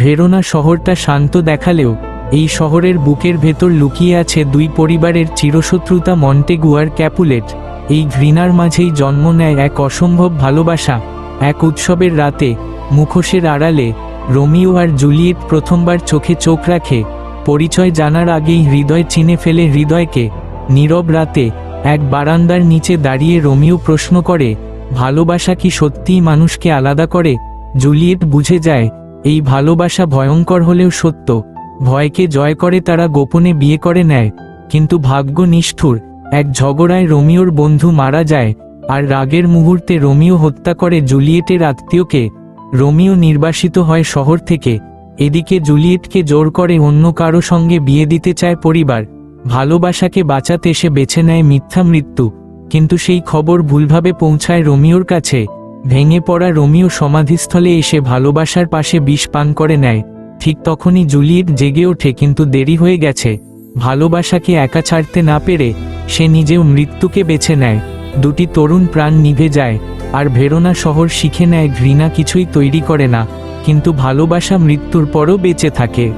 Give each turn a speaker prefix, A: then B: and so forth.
A: Verona শহরটা শান্ত দেখালেও, এই শহরের বুকের ভেতর লুকিয়ে আছে দুই পরিবারের চিরশত্রুতা মন্টেগুয়ার ক্যাপুলেট। এই ঘৃণার মাঝেই জন্ম নেয় এক অসম্ভব ভালোবাসা। এক উৎসবের রাতে, মুখোশের আড়ালে, রোমিও আর জুলিয়েট প্রথমবার চোখে চোখ রাখে। পরিচয় জানার আগেই হৃদয় চিনে ফেলে হৃদয়কে। নীরব রাতে, এক বারান্দার নিচে দাঁড়িয়ে রোমিও প্রশ্ন করে, ভালোবাসা কি সত্যিই মানুষকে আলাদা করে? জুলিয়েট বুঝে যায় এই ভালোবাসা ভয়ঙ্কর হলেও সত্য। ভয়কে জয় করে তারা গোপনে বিয়ে করে নেয়। কিন্তু ভাগ্য নিষ্ঠুর। এক ঝগড়ায় রোমিওর বন্ধু মারা যায় আর রাগের মুহূর্তে রোমিও হত্যা করে জুলিয়েটের আত্মীয়কে। রোমিও নির্বাসিত হয় শহর থেকে। এদিকে জুলিয়েটকে জোর করে অন্য কারও সঙ্গে বিয়ে দিতে চায় পরিবার। ভালোবাসাকে বাঁচাতে সে বেছে নেয় মিথ্যা মৃত্যু। কিন্তু সেই খবর ভুলভাবে পৌঁছায় রোমিওর কাছে। ভেঙে পড়া রোমিও সমাধিস্থলে এসে ভালোবাসার পাশে বিষ পান করে নেয়। ঠিক তখনই জুলিয়েট জেগে ওঠে কিন্তু দেরি হয়ে গেছে। ভালোবাসাকে একা ছাড়তে না পেরে সে নিজেও মৃত্যুকে বেছে নেয়। দুটি তরুণ প্রাণ নিভে যায়, আর ভেরোনা শহর শিখে নেয় ঘৃণা কিছুই তৈরি করে না, কিন্তু ভালোবাসা মৃত্যুর পরও বেঁচে থাকে।